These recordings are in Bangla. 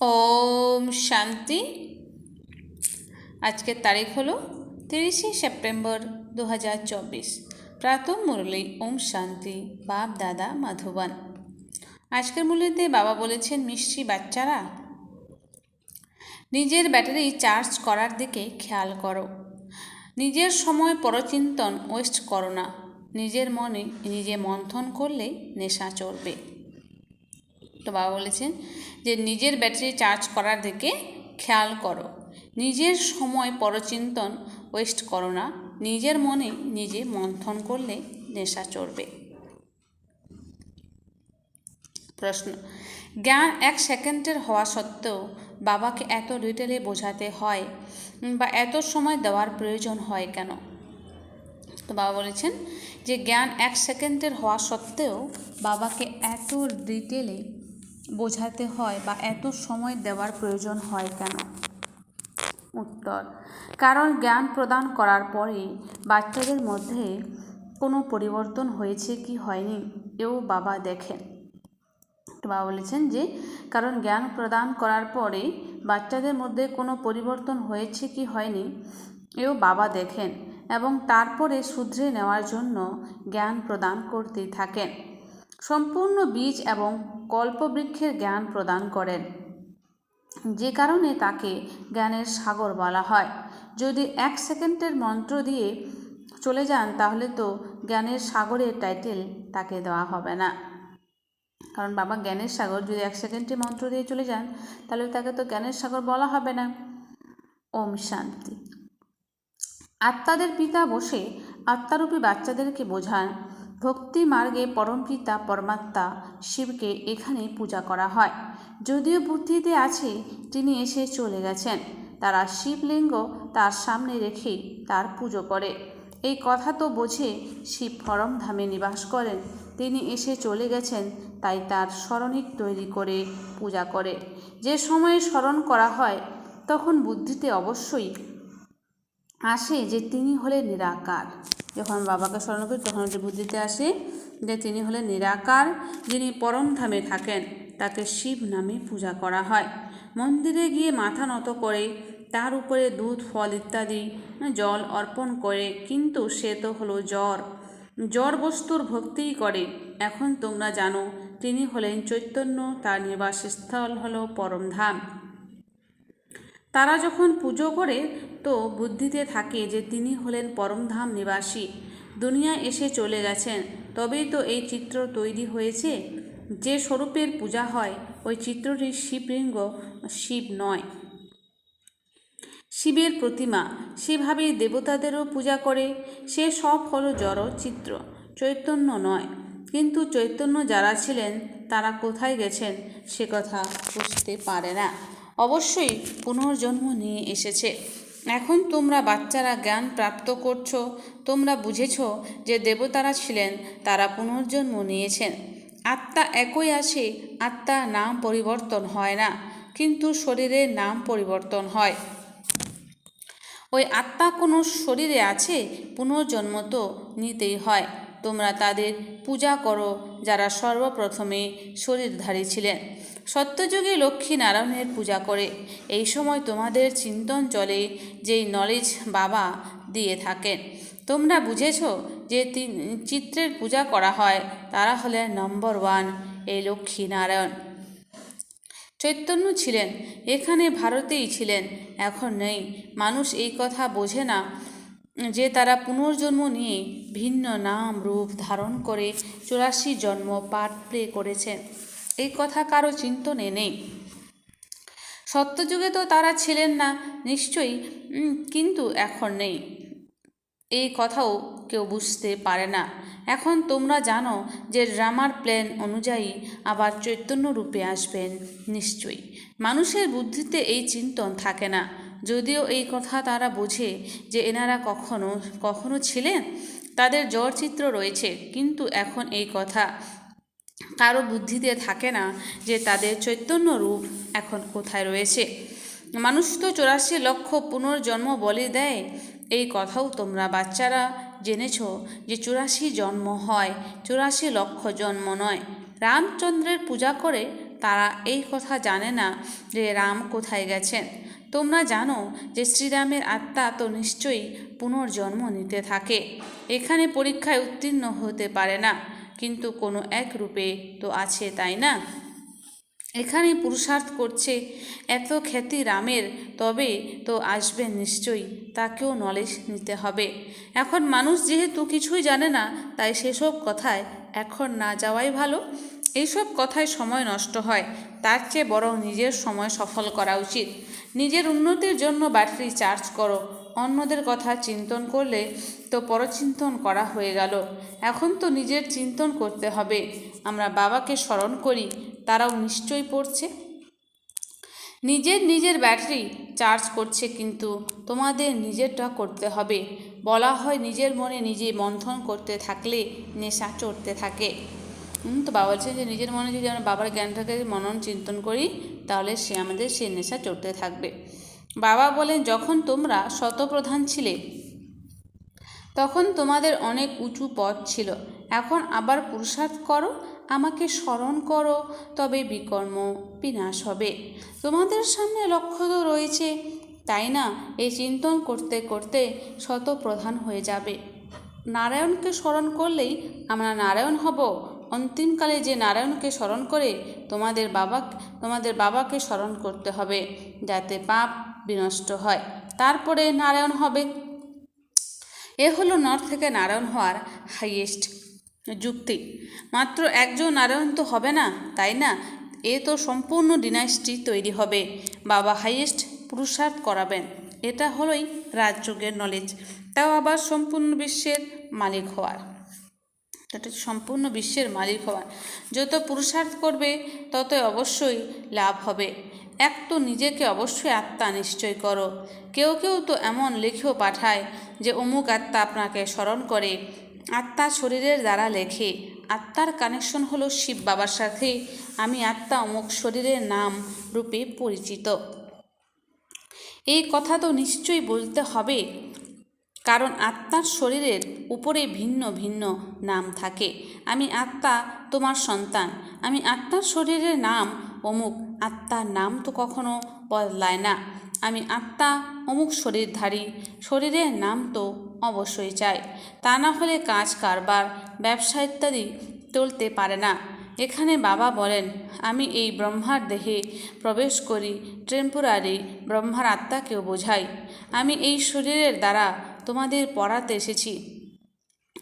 ওম শান্তি। আজকের তারিখ হলো তিরিশে সেপ্টেম্বর দু হাজার চব্বিশ মুরলী, ওম শান্তি, বাপ, দাদা, মাধবান। আজকের মুরলিতে বাবা বলেছেন, মিষ্টি বাচ্চারা, নিজের ব্যাটারি চার্জ করার দিকে খেয়াল করো। নিজের সময় পরচিন্তন ওয়েস্ট করো না। নিজের মনে, নিজে মন্থন করলে নেশা চড়বে তো বাবা বলেছেন যে নিজের ব্যাটারি চার্জ করার দিকে খেয়াল করো। নিজের সময় পরচিন্তন ওয়েস্ট করো না। নিজের মনে নিজে মন্থন করলে নেশা চড়বে। প্রশ্ন, জ্ঞান এক সেকেন্ডের হওয়া সত্ত্বেও বাবাকে এত ডিটেলে বোঝাতে হয় বা এত সময় দেওয়ার প্রয়োজন হয় কেন? তো বাবা বলেছেন যে জ্ঞান এক সেকেন্ডের হওয়া সত্ত্বেও বাবাকে এত ডিটেলে বোঝাতে হয় বা এত সময় দেওয়ার প্রয়োজন হয় কেন? উত্তর, কারণ জ্ঞান প্রদান করার পরে বাচ্চাদের মধ্যে কোনো পরিবর্তন হয়েছে কি হয়নি এও বাবা দেখেন। বাবা বলেছেন যে, কারণ জ্ঞান প্রদান করার পরে বাচ্চাদের মধ্যে কোনো পরিবর্তন হয়েছে কি হয়নি এও বাবা দেখেন এবং তারপরে শুধরে নেওয়ার জন্য জ্ঞান প্রদান করতে থাকেন। সম্পূর্ণ বীজ এবং কল্পবৃক্ষের জ্ঞান প্রদান করেন। যে কারণে তাকে জ্ঞানের সাগর বলা হয়। যদি এক সেকেন্ডের মন্ত্র দিয়ে চলে যান, তাহলে তো জ্ঞানের সাগরের টাইটেল তাকে দেওয়া হবে না। কারণ বাবা, জ্ঞানের সাগর যদি এক সেকেন্ডে মন্ত্র দিয়ে চলে যান, তাহলে তাকে তো জ্ঞানের সাগর বলা হবে না। ওম শান্তি। আত্মাদের পিতা বসে আত্মারূপী বাচ্চাদেরকে বোঝান। ভক্তি মার্গে পরমপিতা, পরমাত্মা শিবকে এখানে পূজা করা হয়। যদিও বুদ্ধিতে আছে, তিনি এসে চলে গেছেন। তারা শিবলিঙ্গ তার সামনে রেখেই তার পুজো করে। এই কথা তো বোঝে শিব ফরম ধামে নিবাস করেন। তিনি এসে চলে গেছেন, তাই তার স্মরণিক তৈরি করে পূজা করে। যে সময়ে স্মরণ করা হয়, তখন বুদ্ধিতে অবশ্যই আসে যে তিনি হলেন নিরাকার। যখন বাবাকে স্মরণ করি, তখন যে বুদ্ধিতে আসে যে তিনি হলেন নিরাকার, যিনি পরম ধামে থাকেন, তাকে শিব নামে পূজা করা হয়। মন্দিরে গিয়ে মাথা নত করে, তার উপরে দুধ, ফল ইত্যাদি জল অর্পণ করে, কিন্তু সে তো হলো জ্বর। জ্বর বস্তুর ভক্তিই করে। এখন তোমরা জানো, তিনি হলেন চৈতন্য, তার নিবাসস্থল হলো পরমধাম তারা যখন পুজো করে, তো বুদ্ধিতে থাকে যে তিনি হলেন পরমধাম নিবাসী। দুনিয়ায় এসে চলে গেছেন। তবেই তো এই চিত্র তৈরি হয়েছে। যে স্বরূপের পূজা হয়, ওই চিত্রটি শিবলিঙ্গ, শিব নয়। শিবের প্রতিমা, সেভাবেই দেবতাদেরও পূজা করে। সে সব হলো জড় চিত্র। চৈতন্য নয়। কিন্তু চৈতন্য যারা ছিলেন, তারা কোথায় গেছেন, সে কথা বুঝতে পারে না। অবশ্যই পুনর্জন্ম নিয়ে এসেছে। এখন তোমরা বাচ্চারা জ্ঞান প্রাপ্ত করছ, তোমরা বুঝেছ যে দেবতারা ছিলেন, তারা পুনর্জন্ম নিয়েছেন। আত্মা একই আছে, আত্মা নাম পরিবর্তন হয় না, কিন্তু শরীরের নাম পরিবর্তন হয়। ওই আত্মা কোনো শরীরে আছে, পুনর্জন্ম তো নিতেই হয়। তোমরা তাদের পূজা করো, যারা সর্বপ্রথমে শরীরধারী ছিলেন। সত্যযুগে লক্ষ্মী নারায়ণের পূজা করে। এই সময় তোমাদের চিন্তন চলে যেই নলেজ বাবা দিয়ে থাকেন। তোমরা বুঝেছ যে চিত্রের পূজা করা হয়, তারা হলেন নম্বর ওয়ান এই লক্ষ্মী নারায়ণ চৈতন্য ছিলেন, এখানে ভারতেই ছিলেন, এখন নেই। মানুষ এই কথা বোঝে না যে তারা পুনর্জন্ম নিয়ে ভিন্ন নাম রূপ ধারণ করে চুরাশি জন্ম পাঠ প্লে করেছেন। এই কথা কারও চিন্তনে নেই। সত্যযুগে তো তারা ছিলেন না, নিশ্চয়ই কিন্তু এখন নেই। এই কথাও কেউ বুঝতে পারে না। এখন তোমরা জানো যে ড্রামার প্ল্যান অনুযায়ী আবার চৈতন্য রূপে আসবেন, নিশ্চয়ই। মানুষের বুদ্ধিতে এই চিন্তন থাকে না। যদিও এই কথা তারা বোঝে যে এনারা কখনো কখনো ছিলেন, তাদের জ্বর চিত্র রয়েছে, কিন্তু এখন এই কথা কারও বুদ্ধিতে থাকে না যে তাদের চৈতন্য রূপ এখন কোথায় রয়েছে। মানুষ তো চৌরাশি লক্ষ পুনর্জন্ম বলে দেয়। এই কথাও তোমরা বাচ্চারা জেনেছ যে চুরাশি জন্ম হয়, চুরাশি লক্ষ জন্ম নয়। রামচন্দ্রের পূজা করে তারা এই কথা জানে না যে রাম কোথায় গেছেন। তোমরা জানো যে শ্রীরামের আত্মা তো নিশ্চয়ই পুনর্জন্ম নিতে থাকে। এখানে পরীক্ষায় উত্তীর্ণ হতে পারে না। কিন্তু কোনো এক রূপে তো আছে, তাই না? এখানে পুরুষার্থ করছে, এত খ্যাতি রামের, তবে তো আসবে নিশ্চয়ই, তাকেও নলেজ নিতে হবে। এখন মানুষ যেহেতু কিছুই জানে না, তাই সেসব কথায় এখন না যাওয়াই ভালো। এইসব কথায় সময় নষ্ট হয়, তার চেয়ে বরং নিজের সময় সফল করা উচিত। নিজের উন্নতির জন্য ব্যাটারি চার্জ করো অন্যদের কথা চিন্তন করলে তো পরচিন্তন করা হয়ে গেল। এখন তো নিজের চিন্তন করতে হবে। আমরা বাবাকে স্মরণ করি, তারাও নিশ্চয়ই পড়ছে। নিজের নিজের ব্যাটারি চার্জ করছে কিন্তু তোমাদের নিজেরটা করতে হবে। বলা হয় নিজের মনে নিজে মন্থন করতে থাকলে নেশা চড়তে থাকে। তো বাবা বলছেন যে নিজের মনে যদি আমরা বাবার জ্ঞানটাকে মনন চিন্তন করি, তাহলে সে আমাদের সেই নেশা চড়তে থাকবে। বাবা বলেন, যখন তোমরা শতপ্রধান ছিলে, তখন তোমাদের অনেক উঁচু পথ ছিল। এখন আবার পুরুষার্থ করো, আমাকে স্মরণ করো, তবে বিকর্ম বিনাশ হবে। তোমাদের সামনে লক্ষ্য তো রয়েছে, তাই না? এই চিন্তন করতে করতে শতপ্রধান হয়ে যাবে। নারায়ণকে স্মরণ করলেই আমরা নারায়ণ হব। অন্তিমকালে যে নারায়ণকে স্মরণ করে, তোমাদের বাবা তোমাদের বাবাকে স্মরণ করতে হবে, যাতে পাপ বিনষ্ট হয়। তারপরে নারায়ণ হবে। এ হলো নর থেকে নারায়ণ হওয়ার হাইয়েস্ট যুক্তি। মাত্র একজন নারায়ণ তো হবে না, তাই না? এ তো সম্পূর্ণ ডিনাইস্টি তৈরি হবে। বাবা হাইয়েস্ট পুরুষার্থ করাবেন। এটা হলোই রাজযোগের নলেজ তাও আবার সম্পূর্ণ বিশ্বের মালিক হওয়ার। এটা সম্পূর্ণ বিশ্বের মালিক হওয়ার। যত পুরুষার্থ করবে, ততই অবশ্যই লাভ হবে। এক তো নিজেকে অবশ্যই আত্মা নিশ্চয় করো। কেউ কেউ তো এমন লেখেও পাঠায় যে অমুক আত্মা আপনাকে স্মরণ করে। আত্মা শরীরের দ্বারা লেখে। আত্মার কানেকশন হলো শিব বাবার সাথে। আমি আত্মা অমুক শরীরের নাম রূপে পরিচিত। এই কথা তো নিশ্চয়ই বলতে হবে। কারণ আত্মার শরীরের উপরে ভিন্ন ভিন্ন নাম থাকে। আমি আত্মা তোমার সন্তান। আমি আত্মার শরীরের নাম অমুক আত্মার নাম তো কখনো বদলায় না। আমি আত্মা, অমুক শরীরধারী, শরীরের নাম তো অবশ্যই চাই। তা না হলে কাজ, কারবার, ব্যবসা ইত্যাদি চলতে পারে না। এখানে বাবা বলেন, আমি এই ব্রহ্মার দেহে প্রবেশ করি টেম্পোরারি ব্রহ্মার আত্মাকেও বোঝাই। আমি এই শরীরের দ্বারা তোমাদের পড়াতে এসেছি।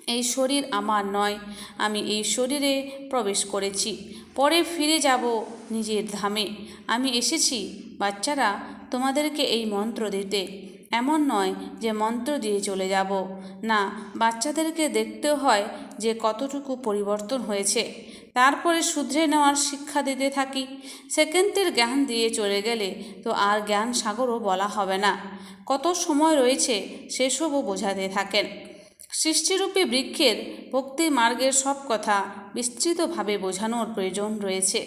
এই শরীর আমার নয়, আমি এই শরীরে প্রবেশ করেছি। পরে ফিরে যাব নিজের ধামে। আমি এসেছি, বাচ্চারা, তোমাদেরকে এই মন্ত্র দিতে। এমন নয় যে মন্ত্র দিয়ে চলে যাব। না, বাচ্চাদেরকে দেখতে হয় যে কতটুকু পরিবর্তন হয়েছে। তারপরে শুধরে নেওয়ার শিক্ষা দিতে থাকি। সেকেন্ডের জ্ঞান দিয়ে চলে গেলে তো আর জ্ঞান সাগরও বলা হবে না। কত সময় রয়েছে সেসবও বোঝাতে থাকেন। সৃষ্টিরূপী বৃক্ষের ভক্তি মার্গের সব কথা বিস্তৃতভাবে বোঝানোর প্রয়োজন রয়েছে।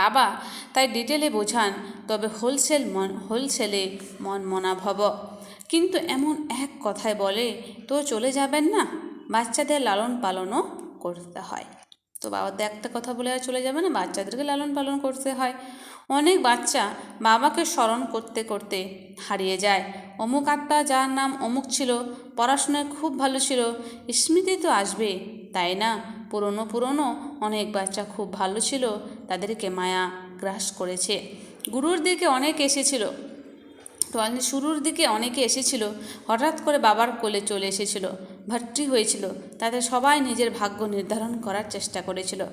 বাবা তাই ডিটেলে বোঝান, তবে হোলসেল মন, হোলসেলে মন মনা ভব কিন্তু এমন এক কথায় বলে, তো চলে যাবেন না? বাচ্চাদের লালন পালনও করতে হয়। তো বাবা তো একটা কথা বলে আর চলে যাবে না, বাচ্চাদেরকে লালন পালন করতে হয়। অনেক বাচ্চা বাবাকে স্মরণ করতে করতে হারিয়ে যায়। অমুক আত্মা যার নাম অমুক ছিল, পড়াশোনায় খুব ভালো ছিল, স্মৃতি তো আসবে, তাই না? পুরনো পুরনো অনেক বাচ্চা খুব ভালো ছিল, তাদেরকে মায়া গ্রাস করেছে। গুরুর দিকে অনেক এসেছিল, তো শুরুর দিকে অনেকে এসেছিল, হঠাৎ করে বাবার কোলে চলে এসেছিল। ভর্তি হয়েছিল। তাতে সবাই নিজের ভাগ্য নির্ধারণ করার চেষ্টা করেছিল।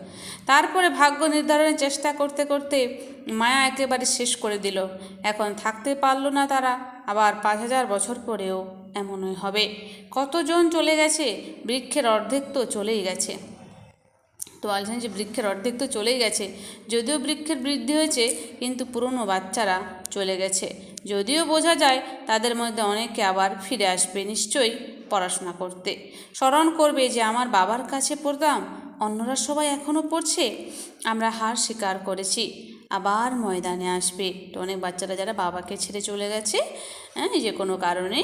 তারপরে ভাগ্য নির্ধারণের চেষ্টা করতে করতে মায়া একেবারে শেষ করে দিল। এখন থাকতে পারল না তারা। আবার পাঁচ হাজার বছর পরেও এমনই হবে। কতজন চলে গেছে? বৃক্ষের অর্ধেক তো চলেই গেছে। তো বলছেন যে বৃক্ষের অর্ধেক তো চলেই গেছে। যদিও বৃক্ষের বৃদ্ধি হয়েছে, কিন্তু পুরনো বাচ্চারা চলে গেছে। যদিও বোঝা যায় তাদের মধ্যে অনেকে আবার ফিরে আসবে, নিশ্চয়ই। পড়াশোনা করতে। স্মরণ করবে যে আমার বাবার কাছে পড়তাম, অন্যরা সবাই এখনও পড়ছে। আমরা হার স্বীকার করেছি। আবার ময়দানে আসবে। তো অনেক বাচ্চারা যারা বাবাকে ছেড়ে চলে গেছে হ্যাঁ যে কোনো কারণে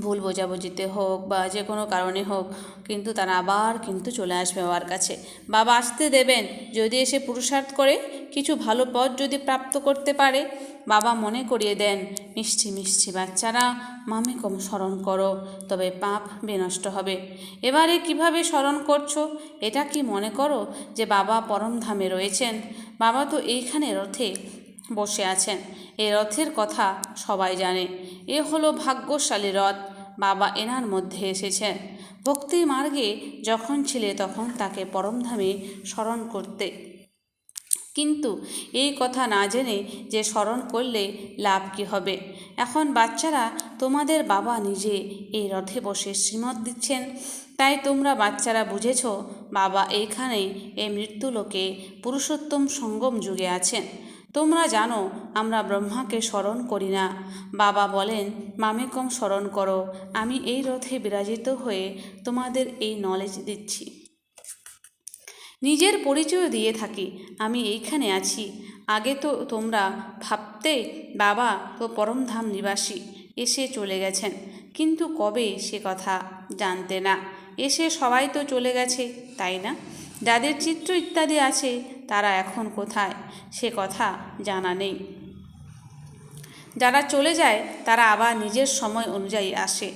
ভুল বোঝাবুঝিতে হোক বা যে কোনো কারণে হোক কিন্তু তারা আবার কিন্তু চলে আসবে বাবার কাছে। বাবা আসতে দেবেন, যদি এসে পুরুষার্থ করে কিছু ভালো পথ যদি প্রাপ্ত করতে পারে, বাবা মনে করিয়ে দেন, মিষ্টি মিষ্টি বাচ্চারা, মামে কম স্মরণ করো, তবে পাপ বিনষ্ট হবে। এবারে কীভাবে স্মরণ করছ, এটা কি মনে করো যে বাবা পরমধামে রয়েছেন? বাবা তো এইখানে রথে বসে আছেন। এই রথের কথা সবাই জানে। এ হলো ভাগ্যশালী রথ। বাবা এনার মধ্যে এসেছেন। ভক্তি মার্গে যখন ছিলে তখন তাকে পরমধামে স্মরণ করতে। কিন্তু এই কথা না জেনে যে স্মরণ করলে লাভ কী হবে? এখন বাচ্চারা, তোমাদের বাবা নিজে এই রথে বসে শ্রীমত দিচ্ছেন। তাই তোমরা বাচ্চারা বুঝেছ, বাবা এইখানেই এই মৃত্যুলোকে পুরুষোত্তম সঙ্গম যুগে আছেন। তোমরা জানো, আমরা ব্রহ্মাকে স্মরণ করি না। বাবা বলেন, মামে কম স্মরণ করো, আমি এই রথে বিরাজিত হয়ে তোমাদের এই নলেজ দিচ্ছি। নিজের পরিচয় দিয়ে থাকি, আমি এইখানে আছি। আগে তো তোমরা ভাবতে, বাবা তো পরমধাম নিবাসী, এসে চলে গেছেন। কিন্তু কবে সে কথা জানতে না। এসে সবাই তো চলে গেছে, তাই না? যাদের চিত্র ইত্যাদি আছে তারা এখন কোথায়? সে কথা জানা নেই। যারা চলে যায়, তারা আবার নিজের সময় অনুযায়ী আসে।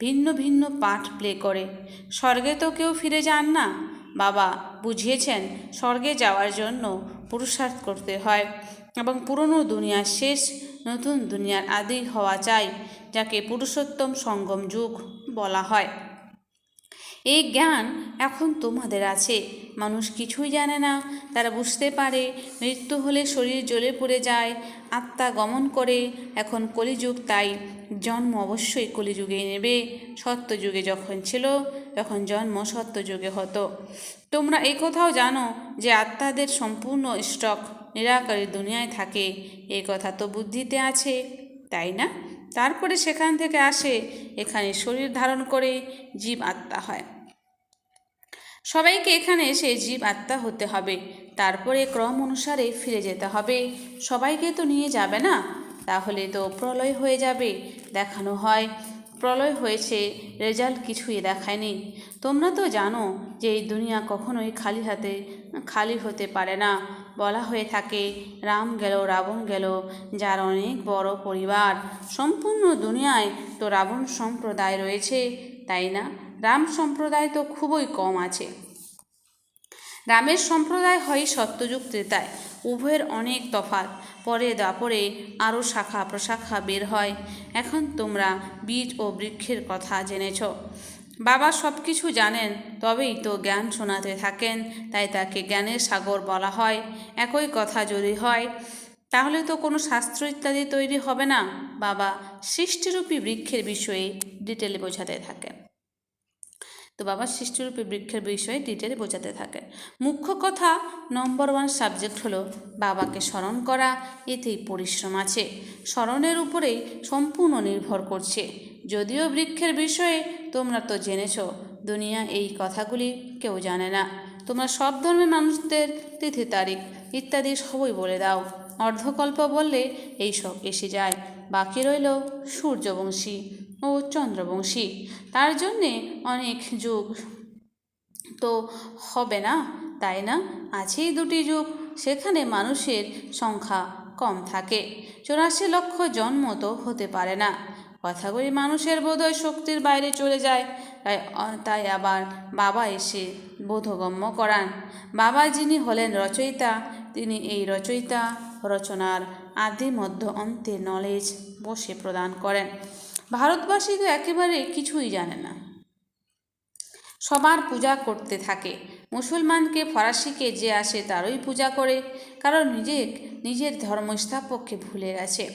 ভিন্ন ভিন্ন পাঠ প্লে করে। স্বর্গে তো কেউ ফিরে যান না। বাবা বুঝিয়েছেন, স্বর্গে যাওয়ার জন্য পুরুষার্থ করতে হয় এবং পুরনো দুনিয়ার শেষ, নতুন দুনিয়ার আদি হওয়া চাই, যাকে পুরুষোত্তম সঙ্গম যুগ বলা হয়। এই জ্ঞান এখন তোমাদের আছে। মানুষ কিছুই জানে না। তারা বুঝতে পারে, মৃত্যু হলে শরীর জ্বলে পড়ে যায়, আত্মা গমন করে। এখন কলিযুগ, তাই জন্ম অবশ্যই কলিযুগে নেবে। সত্যযুগে যখন ছিল, তখন জন্ম সত্যযুগে হতো। তোমরা এই কথাও জানো যে আত্মাদের সম্পূর্ণ স্টক নিরাকারী দুনিয়ায় থাকে। এই কথা তো বুদ্ধিতে আছে, তাই না? তারপরে সেখান থেকে আসে, এখানে শরীর ধারণ করে জীব আত্মা হয়। সবাইকে এখানে এসে জীব আত্মা হতে হবে। তারপরে ক্রম অনুসারে ফিরে যেতে হবে। সবাইকে তো নিয়ে যাবে না? তাহলে তো প্রলয় হয়ে যাবে, দেখানো হয়। প্রলয় হয়েছে, রেজাল্ট কিছুই দেখায়নি। তোমরা তো জানো যে এই দুনিয়া কখনোই খালি হাতে, খালি হতে পারে না। বলা হয়ে থাকে, রাম গেল, রাবণ গেল, যার অনেক বড় পরিবার। সম্পূর্ণ দুনিয়ায় তো রাবণ সম্প্রদায় রয়েছে, তাই না? রাম সম্প্রদায় তো খুবই কম আছে। রামের সম্প্রদায় হয় সত্যযুগ ত্রেতায় উভয়ের অনেক তফাৎ। পরে দাপরে আরও শাখা প্রশাখা বের হয়। এখন তোমরা বীজ ও বৃক্ষের কথা জেনেছ। বাবা সব কিছু জানেন, তবেই তো জ্ঞান শোনাতে থাকেন, তাই তাকে জ্ঞানের সাগর বলা হয়। একই কথা যদি হয়, তাহলে তো কোনো শাস্ত্র ইত্যাদি তৈরি হবে না। বাবা সৃষ্টিরূপী বৃক্ষের বিষয়ে ডিটেলে বোঝাতে থাকেন। তো বাবা সৃষ্টিরূপে বৃক্ষের বিষয়ে ডিটেলে বোঝাতে থাকেন। মুখ্য কথা নম্বর ওয়ান সাবজেক্ট হলো বাবাকে স্মরণ করা, এতেই পরিশ্রম আছে। স্মরণের উপরেই সম্পূর্ণ নির্ভর করছে। যদিও বৃক্ষের বিষয়ে তোমরা তো জেনেছ, দুনিয়া এই কথাগুলি কেউ জানে না। তোমরা সব ধর্মের মানুষদের তিথি, তারিখ ইত্যাদি সবই বলে দাও। অর্ধকল্প বললে এইসব এসে যায়। বাকি রইল সূর্যবংশী। ও চন্দ্রবংশী। তার জন্যে অনেক যুগ। তো হবে না, তাই না? আছেই দুটি যুগ, সেখানে মানুষের সংখ্যা কম থাকে। চৌরাশি লক্ষ জন্ম তো হতে পারে না। কথাগুলি মানুষের বোধহয় শক্তির বাইরে চলে যায়, তাই তাই আবার বাবা এসে বোধগম্য করান। বাবা যিনি হলেন রচয়িতা, তিনি এই রচয়িতা রচনার আদি মধ্য অন্তে নলেজ বসে প্রদান করেন। ভারতবাসী তো একেবারে কিছুই জানে না। সবার পূজা করতে থাকে। মুসলমানকে, ফরাসিকে যে আসে তারই পূজা করে, কারণ নিজে, নিজের ধর্ম স্থাপককে ভুলে গেছে।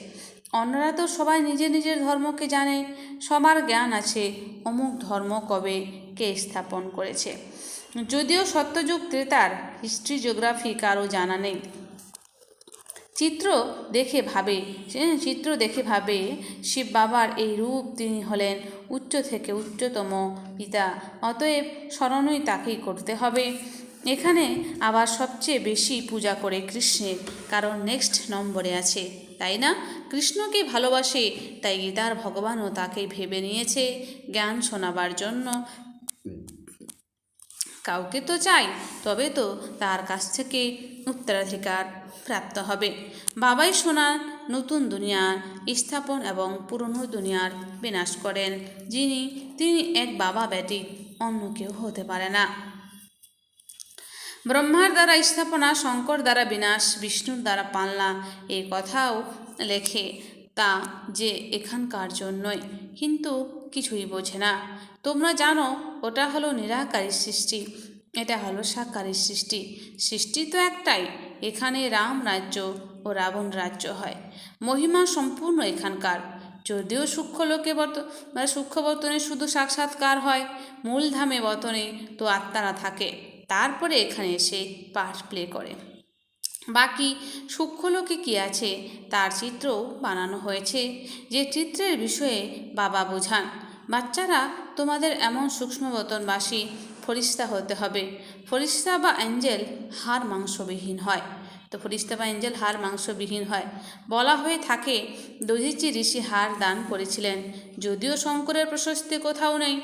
অন্যরা তো সবাই নিজের নিজের ধর্মকে জানে। সবার জ্ঞান আছে, অমুক ধর্ম কবে কে স্থাপন করেছে। যদিও সত্যযুগ ত্রেতার হিস্ট্রি জিওগ্রাফি কারও জানা নেই। চিত্র দেখে ভাবে চিত্র দেখে ভাবে, শিব বাবার এই রূপ তিনি হলেন উচ্চ থেকে উচ্চতম পিতা। অতএব স্মরণই তাকেই করতে হবে। এখানে আবার সবচেয়ে বেশি পূজা করে কৃষ্ণের, কারণ নেক্সট নম্বরে আছে, তাই না? কৃষ্ণকে ভালোবাসে, তাই গীতার ভগবানও তাকে ভেবে নিয়েছে, জ্ঞান শোনাবার জন্য। কাউকে তো চাই, তবে তো তার কাছ থেকে উত্তরাধিকার প্রাপ্ত হবে। বাবাই সোনার নতুন দুনিয়ার স্থাপন এবং পুরনো দুনিয়ার বিনাশ করেন, যিনি, তিনি এক বাবা ব্যাটি অন্য কেউ হতে পারে না। ব্রহ্মার দ্বারা স্থাপনা, শঙ্কর দ্বারা বিনাশ, বিষ্ণুর দ্বারা পালনা এই কথাও লেখে, তা যে এখানকার জন্যই। কিন্তু কিছুই বোঝে না। তোমরা জানো, ওটা হলো নিরাকারী সৃষ্টি, এটা হলো সাকারী সৃষ্টি। সৃষ্টি তো একটাই, এখানে রাম রাজ্য ও রাবণ রাজ্য হয়। মহিমা সম্পূর্ণ এখানকার। যদিও সূক্ষ্ম লোকে বর্ত মানে সূক্ষ্ম বর্তনে শুধু সাক্ষাৎকার হয় মূল ধামে বতনে তো আত্মারা থাকে। তারপরে এখানে এসে পাঠ প্লে করে। বাকি সূক্ষ্মলোকে কী আছে তার চিত্রও বানানো হয়েছে। যে চিত্রের বিষয়ে বাবা বোঝান, বাচ্চারা তোমাদের এমন সূক্ষ্মবতনবাসী ফরিস্তা হতে হবে। ফরিস্তা বা অ্যাঞ্জেল হাড় মাংসবিহীন হয়। তো ফরিস্তা বা অ্যাঞ্জেল হাড় মাংসবিহীন হয়। বলা হয়ে থাকে, দধিচি ঋষি হাড় দান করেছিলেন, যদিও শঙ্করের প্রশস্তি কোথাও নেই।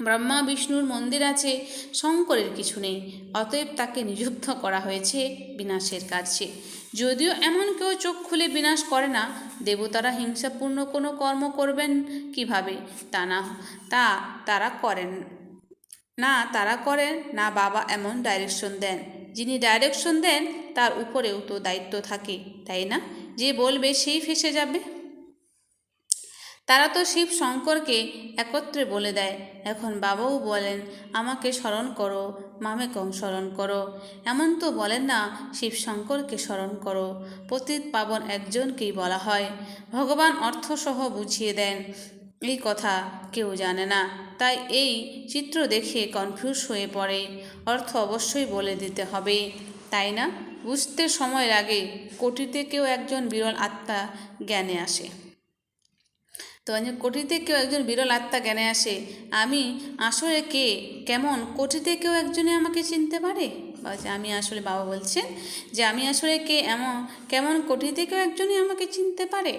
ব্রহ্মা, বিষ্ণুর মন্দির আছে, শঙ্করের কিছু নেই, অতএব তাকে নিযুক্ত করা হয়েছে বিনাশের কাছে যদিও এমন কেউ চোখ খুলে বিনাশ করে না, দেবতারা হিংসাপূর্ণ কোনো কর্ম করবেন কীভাবে? তা না, তা তারা করেন, না তারা করেন, না বাবা এমন ডাইরেকশন দেন। যিনি ডাইরেকশন দেন, তার উপরেও তো দায়িত্ব থাকে, তাই না? যে বলবে সেই ফেসে যাবে। তারা তো শিব শঙ্করকে একত্রে বলে দেয়। এখন বাবাও বলেন, আমাকে স্মরণ করো মামে কম স্মরণ করো। এমন তো বলেন না, শিব শঙ্করকে স্মরণ করো। পতিত পাবন একজনকেই বলা হয়। ভগবান অর্থসহ বুঝিয়ে দেন, এই কথা কেউ জানে না। তাই এই চিত্র দেখে কনফিউজ হয়ে পড়ে। অর্থ অবশ্যই বলে দিতে হবে, তাই না? বুঝতে সময় লাগে, কোটিতে কেউ একজন বিরল আত্মা জ্ঞানে আসে। তো কোটিতে কেউ একজন বিরল আত্মা জ্ঞানে আসে। আমি, আসলে কে? কেমন? কোটিতে কেউ একজনে আমাকে চিনতে পারে? বলছে আমি আসলে বাবা বলছেন যে, আমি আসলে কে? এমন, কেমন? কোটিতে কেউ একজনই আমাকে চিনতে পারে?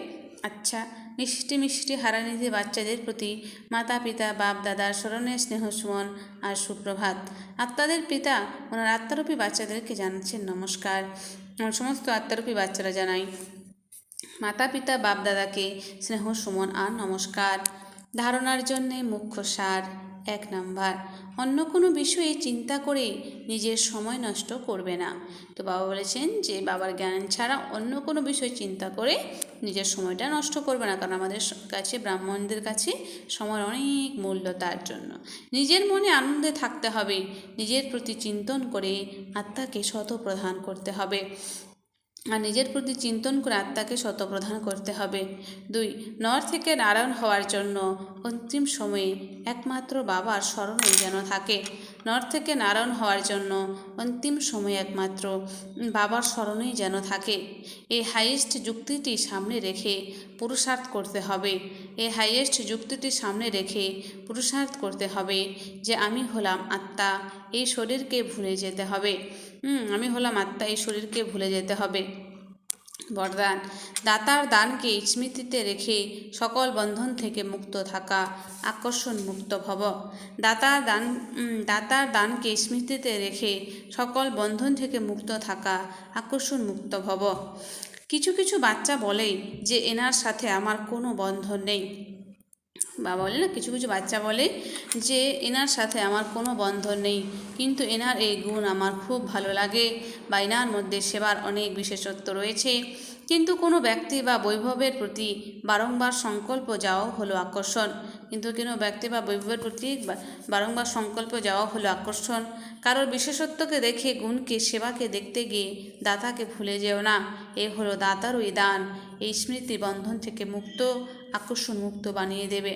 আচ্ছা মিষ্টি মিষ্টি হারানিধি বাচ্চাদের প্রতি মাতা পিতা বাপ দাদার স্মরণে স্নেহ সুমন আর সুপ্রভাত। আত্মাদের পিতা, ওনার আত্মারূপী বাচ্চাদেরকে জানাচ্ছেন নমস্কার। সমস্ত আত্মারূপী বাচ্চারা জানাই। মাতা পিতা বাপদাদাকে, স্নেহ, সুমন আর নমস্কার। ধারণার জন্যে মুখ্য সার এক নাম্বার। অন্য কোনো বিষয়ে চিন্তা করে নিজের সময় নষ্ট করবে না। তো বাবা বলেছেন যে, বাবার জ্ঞান ছাড়া অন্য কোনো বিষয়ে চিন্তা করে নিজের সময়টা নষ্ট করবে না। কারণ আমাদের কাছে, ব্রাহ্মণদের কাছে সময় অনেক মূল্য তার জন্য। নিজের মনে আনন্দে থাকতে হবে। নিজের প্রতি চিন্তন করে আত্মাকে শত প্রধান করতে হবে। আর নিজের প্রতি চিন্তন করে আত্মাকে শতপ্রধান করতে হবে। দুই, নর থেকে নারায়ণ হওয়ার জন্য অন্তিম সময়ে একমাত্র বাবার স্মরণেই যেন থাকে। নর থেকে নারায়ণ হওয়ার জন্য অন্তিম সময়ে একমাত্র বাবার স্মরণেই যেন থাকে। এই হাইয়েস্ট যুক্তিটি সামনে রেখে পুরুষার্থ করতে হবে। এই হাইয়েস্ট যুক্তিটি সামনে রেখে পুরুষার্থ করতে হবে যে আমি হলাম আত্মা, এই শরীরকে ভুলে যেতে হবে। হুম, আমি হলাম আত্মা, এই শরীরকে ভুলে যেতে হবে। বরদান, দাতার দানকে স্মৃতিতে রেখে সকল বন্ধন থেকে মুক্ত থাকা আকর্ষণ মুক্ত ভব। দাতার দান দাতার দানকে স্মৃতিতে রেখে সকল বন্ধন থেকে মুক্ত থাকা আকর্ষণ মুক্ত ভব। কিছু কিছু বাচ্চা বলে যে, এনার সাথে আমার কোনো বন্ধন নেই। বা বলে না, কিছু কিছু বাচ্চা বলে যে, এনার সাথে আমার কোনো বন্ধন নেই, কিন্তু এনার এই গুণ আমার খুব ভালো লাগে বা এনার মধ্যে সেবার অনেক বিশেষত্ব রয়েছে। কিন্তু কোনো ব্যক্তি বা বৈভবের প্রতি বারংবার সংকল্প যাওয়া হলো আকর্ষণ। কিন্তু কোনো ব্যক্তি বা বৈভবের প্রতি বারংবার সংকল্প যাওয়া হলো আকর্ষণ। কারোর বিশেষত্বকে দেখে, গুণকে, সেবাকে দেখতে গিয়ে দাতাকে ভুলে যেও না। এ হলো দাতার ওই দান এই স্মৃতি বন্ধন থেকে মুক্ত, আকর্ষণ মুক্ত বানিয়ে দেবে।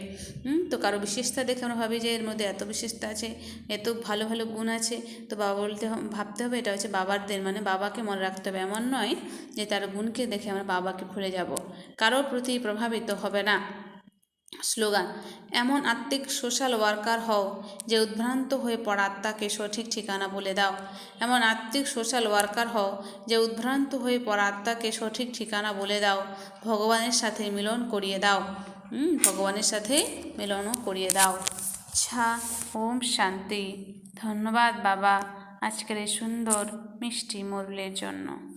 তো কারও বিশেষতা দেখে আমরা ভাবি যে এর মধ্যে এত বিশেষতা আছে, এত ভালো ভালো গুণ আছে। তো বাবা বলতে ভাবতে হবে, এটা হচ্ছে বাবারদের মানে বাবাকে মনে রাখতে হবে। এমন নয় যে তার গুণকে দেখে আমরা বাবাকে ভুলে যাব। কারোর প্রতি প্রভাবিত হবে না। স্লোগান, এমন আত্মিক সোশ্যাল ওয়ার্কার হও যে উদ্ভ্রান্ত হয়ে পড়া আত্মাকে সঠিক ঠিকানা বলে দাও। এমন আত্মিক সোশ্যাল ওয়ার্কার হও যে উদ্ভ্রান্ত হয়ে পড়া আত্মাকে সঠিক ঠিকানা বলে দাও। ভগবানের সাথে মিলন করিয়ে দাও। ভগবানের সাথে মিলনও করিয়ে দাও। আচ্ছা ওম শান্তি। ধন্যবাদ বাবা আজকের এই সুন্দর মিষ্টি মুরলির জন্য।